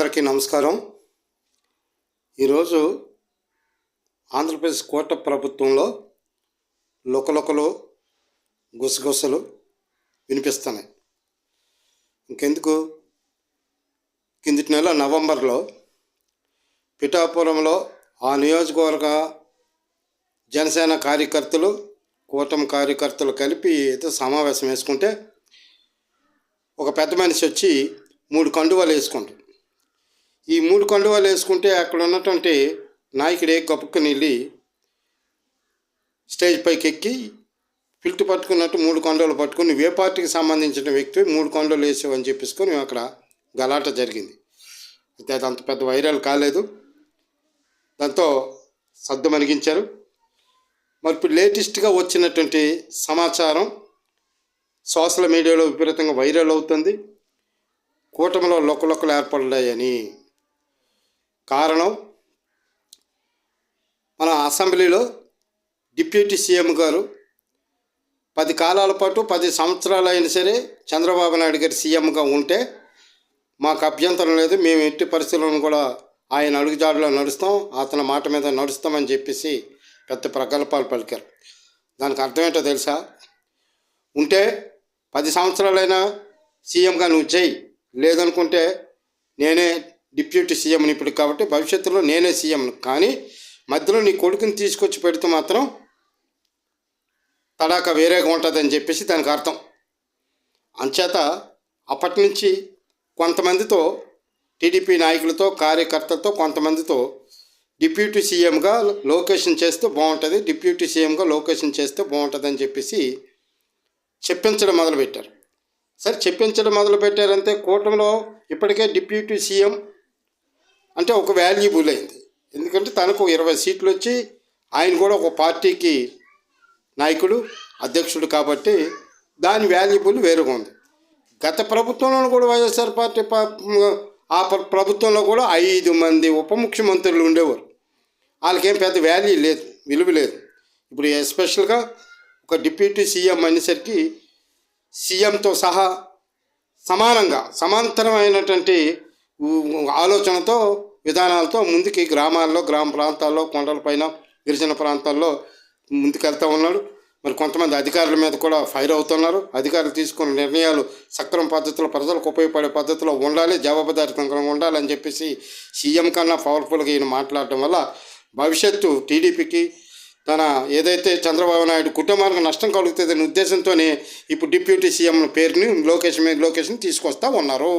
అందరికీ నమస్కారం. ఈరోజు ఆంధ్రప్రదేశ్ కోట ప్రభుత్వంలో లుకలుకలు గుసగుసలు వినిపిస్తున్నాయి. ఇంకెందుకు? కిందటి నెల నవంబర్లో పిఠాపురంలో ఆ నియోజకవర్గ జనసేన కార్యకర్తలు కూటమి కార్యకర్తలు కలిపి ఏదో సమావేశం వేసుకుంటే ఒక పెద్ద మనిషి వచ్చి మూడు కండువాలు వేసుకుంటారు ఈ మూడు కండువాలు వేసుకుంటే అక్కడ ఉన్నటువంటి నాయకుడే గొప్పకుని వెళ్ళి స్టేజ్ పైకి ఎక్కి ఫిల్ట్ పట్టుకున్నట్టు మూడు కొండలు పట్టుకుని ఏ పార్టీకి సంబంధించిన వ్యక్తి మూడు కొండలు వేసేవని చెప్పేసుకొని అక్కడ గలాట జరిగింది. అయితే అది అంత పెద్ద వైరల్ కాలేదు. దాంతో సర్దు మరిగించారు మరి ఇప్పుడు లేటెస్ట్గా వచ్చినటువంటి సమాచారం సోషల్ మీడియాలో విపరీతంగా వైరల్ అవుతుంది. కూటమిలో లొక్కలొక్కలు ఏర్పడ్డాయని కారణం మన అసెంబ్లీలో డిప్యూటీ సీఎం గారు పది కాలాల పాటు పది సంవత్సరాలు అయినా సరే చంద్రబాబు నాయుడు గారు సీఎంగా ఉంటే మాకు అభ్యంతరం లేదు. మేము ఎట్టి పరిస్థితులను కూడా ఆయన అడుగుజాడులో నడుస్తాం అతని మాట మీద నడుస్తామని చెప్పేసి పెద్ద ప్రగల్భాలు పలికారు. దానికి అర్థం ఏంటో తెలుసా? ఉంటే పది సంవత్సరాలైనా సీఎంగా నువ్వు చేయి లేదనుకుంటే నేనే డిప్యూటీ సీఎంని ఇప్పుడు కాబట్టి భవిష్యత్తులో నేనే సీఎం. కానీ మధ్యలో నీ కొడుకుని తీసుకొచ్చి పెడితే మాత్రం తడాక వేరేగా ఉంటుందని చెప్పేసి దానికి అర్థం. అంచేత అప్పటి నుంచి కొంతమందితో టీడీపీ నాయకులతో కార్యకర్తలతో కొంతమందితో డిప్యూటీ సీఎంగా లొకేషన్ చేస్తే బాగుంటుంది డిప్యూటీ సీఎంగా లొకేషన్ చేస్తే బాగుంటుందని చెప్పేసి చెప్పించడం మొదలుపెట్టారు. సరే చెప్పించడం మొదలుపెట్టారంటే కూటమిలో ఇప్పటికే డిప్యూటీ సీఎం అంటే ఒక వాల్యుబుల్ అయింది. ఎందుకంటే తనకు ఇరవై సీట్లు వచ్చి ఆయన కూడా ఒక పార్టీకి నాయకుడు అధ్యక్షుడు కాబట్టి దాని వాల్యుబుల్ వేరుగా ఉంది. గత ప్రభుత్వంలో కూడా వైఎస్ఆర్ పార్టీ ఆ ప్ర- ప్రభుత్వంలో కూడా ఐదు మంది ఉప ముఖ్యమంత్రులు ఉండేవారు. వాళ్ళకేం పెద్ద వాల్యూ లేదు విలువ లేదు. ఇప్పుడు ఎస్పెషల్గా ఒక డిప్యూటీ సీఎం అనేసరికి సీఎంతో సహా సమానంగా సమాంతరమైనటువంటి ఆలోచనతో విధానాలతో ముందుకి గ్రామాల్లో గ్రామ ప్రాంతాల్లో కొండలపైన గిరిజన ప్రాంతాల్లో ముందుకెళ్తూ ఉన్నాడు. మరి కొంతమంది అధికారుల మీద కూడా ఫైర్ అవుతున్నారు. అధికారులు తీసుకున్న నిర్ణయాలు సక్రమ పద్ధతిలో ప్రజలకు ఉపయోగపడే పద్ధతిలో ఉండాలి జవాబుదారితంగా ఉండాలని చెప్పేసి సీఎం కన్నా పవర్ఫుల్గా ఈయన మాట్లాడటం వల్ల భవిష్యత్తు టీడీపీకి తన ఏదైతే చంద్రబాబు నాయుడు కుటుంబానికి నష్టం కలుగుతుందనే ఉద్దేశంతోనే ఇప్పుడు డిప్యూటీ సీఎం పేరుని లోకేష్ మీద లోకేష్ని తీసుకొస్తా ఉన్నారు.